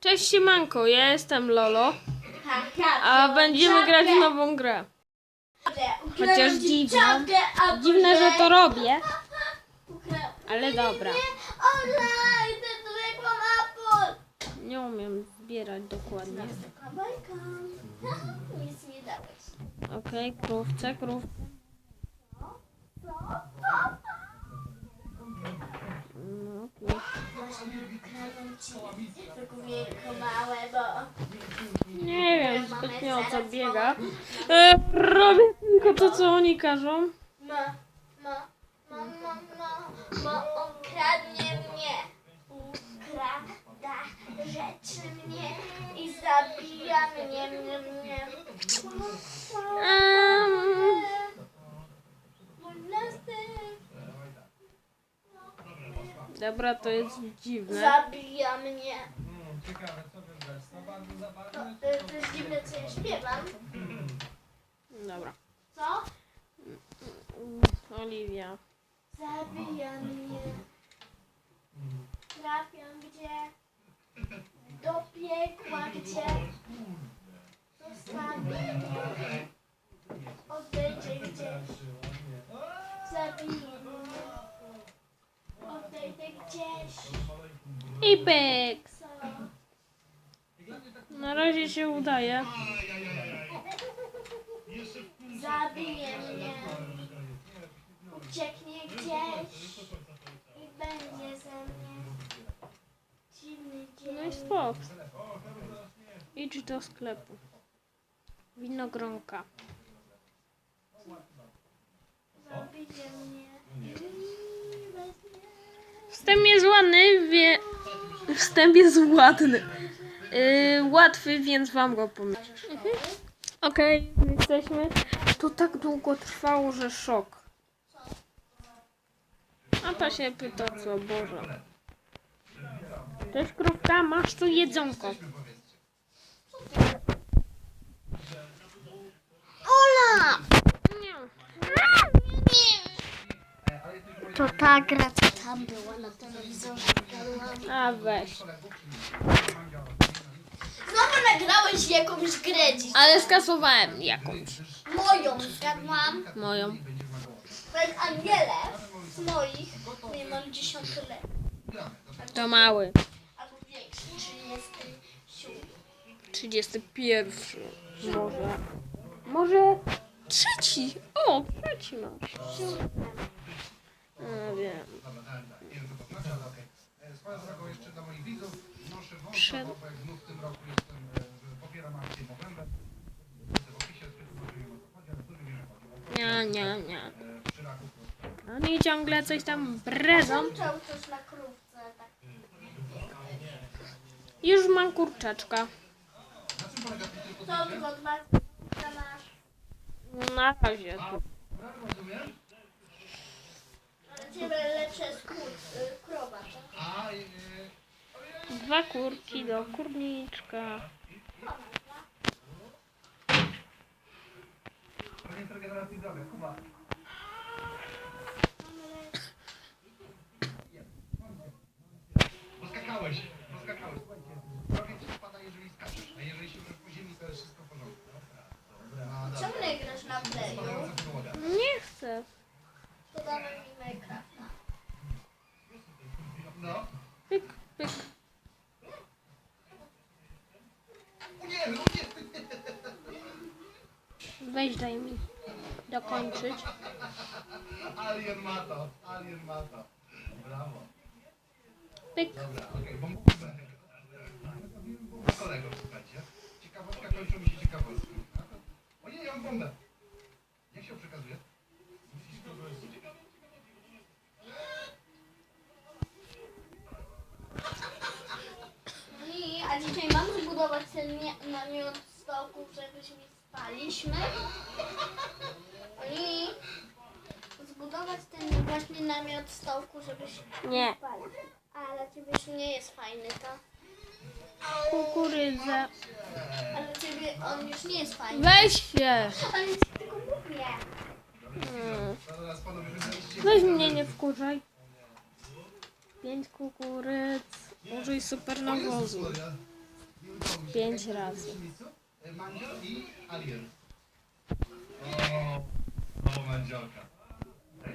Cześć siemanko, ja jestem Lolo, a będziemy grać w nową grę. Chociaż dziwne. Dziwne, że to robię, ale dobra. Nie umiem zbierać dokładnie. Okej, krówce, krówce. No, okej. Właśnie ukradłem ci tylko wielko małe, bo... Nie wiem zbytnio o co biega. E, robię tylko to, co oni każą. Ma, dobra, to jest dziwne. Zabija mnie. Ciekawe, co wybrać? To bardzo To, zabawne. to, to jest dziwne, co ja śpiewam. Dobra. Co? Oliwia. Zabija mnie. Trafiam gdzie? Do piekła gdzie? Zostawi mnie. Odejdzie gdzieś. Zabije mnie. Odejdę gdzieś. I pyk. Na razie się udaje. Zabije mnie. Ucieknie gdzieś. I będzie ze mnie. Dziwny dzień. No i spok. Idź do sklepu. Winogronka. Zabije mnie. Wstęp jest ładny, wie... Wstęp jest ładny. Yy, łatwy, więc wam go pomyślę. Okej, jesteśmy. To tak długo trwało, że szok. A ta się pyta co, Boże. Cześć krówka, masz tu jedzonko. Ola! Nie. To ta gra, tam była na telewizorze. A weź. Znowu nagrałeś jakąś grę dziś. Ale skasowałem jakąś. Moją zgadłam. Moją. Bez Aniele z moich nie mam dziesiątletni. To mały. Albo większy, 37. 31. Może. Może trzeci. O, trzeci masz. No wiem. Jeszcze moich widzów w tym roku jestem, tu nie. Nie, nie, to Oni ciągle coś tam. Tak. Już mam kurczaczka. Na razie. rozumiem. Skór, y, krowa. tak? A e, Dwa kurki do kurniczka. Panie regeneracji zdrowia, Kuba. Poskakałeś, poskakałeś. Słuchajcie, zdrowie ci spada, jeżeli skaczesz, a jeżeli się po ziemi, to jest wszystko w porządku. No, dobra. Czemu nie grasz na playu? Spadająca podłoga. Nie chcę. To dawaj mi Minecrafta. No. Pyk, pyk. O nie, o nie! Weź daj mi dokończyć. Alien ma to, alien ma to. Brawo. Pyk. Dobra, okej, bo mógłbym... Kolegą, słuchajcie. Ciekawostka, kończą mi się ciekawostki. O nie, ja mam bombę. Jak się ją przekazuje? I, a dzisiaj mam zbudować ten namiot z stołków, żebyśmy spaliśmy. I zbudować namiot stołku, żebyśmy Nie. spali. A dla ciebie już nie jest fajny, to? Kukurydza. A dla ciebie on już nie jest fajny. Weź się. Ale ci tylko mówię. Hmm. Weź mnie nie wkurzaj. Pięć kukurydz. Użyj super nawozu. Pięć razy. Mandzio i Alien. O, o Mandzioka.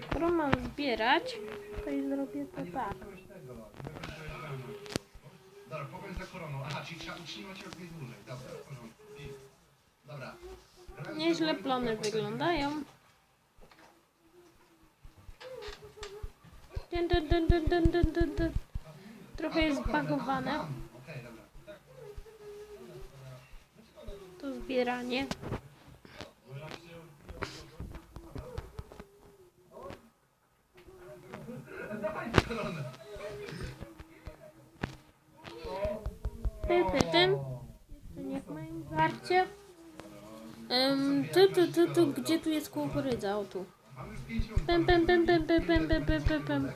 Skoro mam zbierać, to i zrobię to tak. Dobra, pogoń za koroną. Aha, czyli trzeba utrzymać ją jak najdłużej. Dobra, w porządku. Dobra. Nieźle plony wyglądają. Dun, dun, dun, dun, dun, dun, dun, dun. Trochę jest zbagowane. To zbieranie. Dawajcie koronę. Ty, ty, ty. Jeszcze nie w warcie. Um, tu, tu, tu, tu, gdzie tu jest kukurydza? O tu. Pem, pem, pem, pem, pem, pem, pem, pem, pem, pem.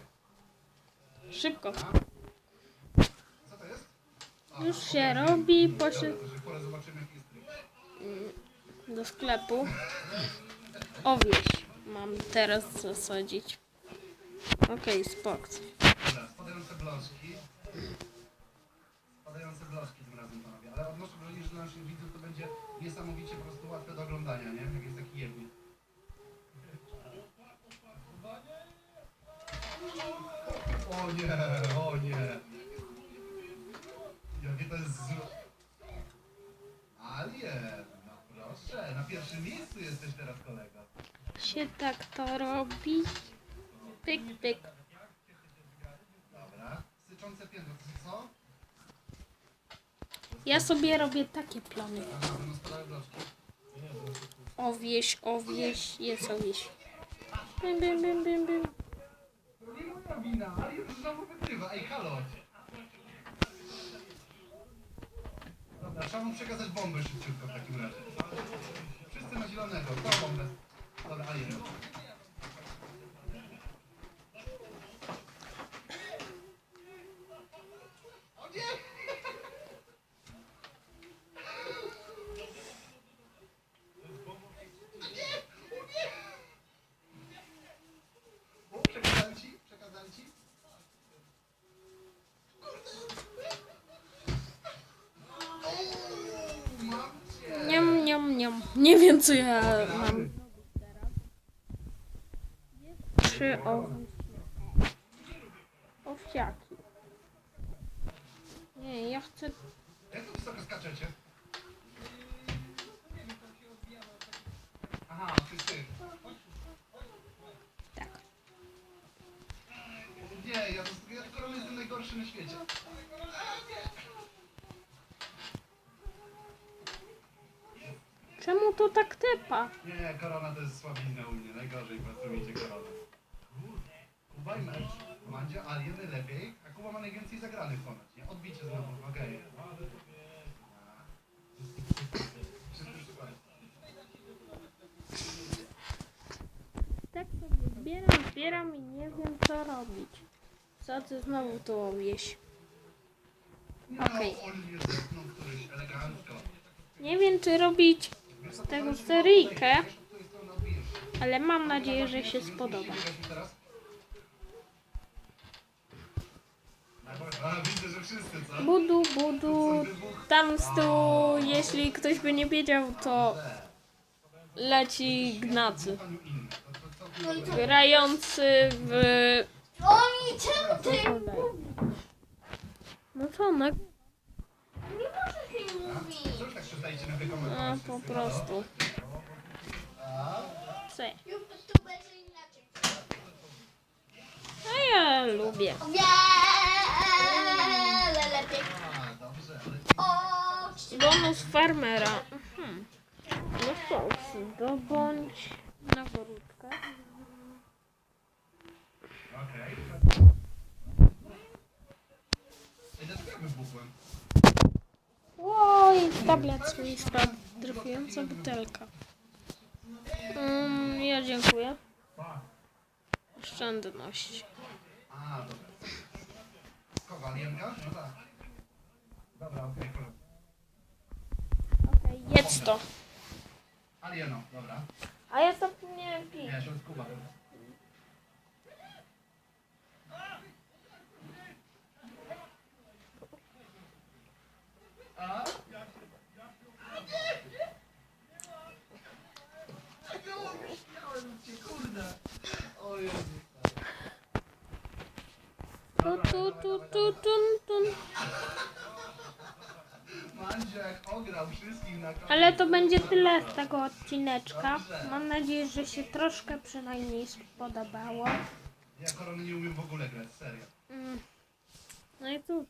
Szybko. Już się robi, poszedł trik. do sklepu. Owieś mam teraz zasadzić. Okej, spok. Dobra, spadające blaszki. Spadające blaszki tym razem panowie. Ale odnoszę wrażenie, że dla naszych widzów to będzie niesamowicie po prostu łatwe do oglądania, nie? Jak jest taki jebnik. O nie, o nie. Jakie to jest zło... Alien, no proszę, na pierwszym miejscu jesteś teraz kolego. Się tak to robi. Pyk, pyk. Dobra. Syczące piętro, to co? Ja sobie robię takie plany. Owieś, owieś, jest owieś. Bim, bim, bim, bim, bim. To nie moja wina, ale już znowu wygrywa. Ej, halo! Dobra, trzeba mu przekazać bombę szybciutko w takim razie. Wszyscy na zielonego, to bombę. Dobra, alien. O nie! O, przekazali ci? Przekazali ci? O, mam cię! Niam, niam, niam. Nie wiem, co ja mam. Trzy owce. Owsiaki. Nie, ja chcę... Jak to wysoko skaczecie? Aha, ty, ty. Tak. Nie, ja, ja korona jestem najgorszy na świecie. To tak tepa? Nie, korona to jest słabizna u mnie. Najgorzej pracujecie koronę. Kuba i mecz. Mandzia, Alien lepiej, a Kuba ma najwięcej zagranych ponoć, nie? Odbicie znowu, okej. Tak sobie zbieram, zbieram i nie wiem, co robić. Co ty znowu tu? No, Okej. on zepnął któryś elegancko. Nie wiem, czy robić z tego seryjkę, ale mam nadzieję, że się spodoba. Budu, budu. Tam z tyłu, jeśli ktoś by nie wiedział, to leci Gnacy. Grający w... Oni, czemu ty No co, no, na a, po prostu. Co? A ja lubię. Bonus farmera. Mhm. No cóż, zdobądź na wrótkę. Okej. Oj, tablet swój spadł. Trafiająca butelka. Mm, ja dziękuję. Oszczędność. A, dobra. Kogo, alienka? No tak. Dobra, okej, okay, Okej, jedz to. Alieno, dobra. A ja zapomniałem pić. Nie, to jest Kuba. A? O Jezu. Tu, tu, tu, tu, tun, tun. Mandzio jak ograł wszystkich na koniec. Ale to będzie tyle z tego odcineczka. Mam nadzieję, że się troszkę przynajmniej spodobało. Ja korony nie umiem w ogóle grać, serio. Mm. No i cóż.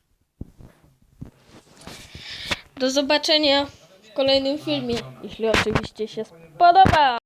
Do zobaczenia w kolejnym filmie, jeśli oczywiście się spodoba.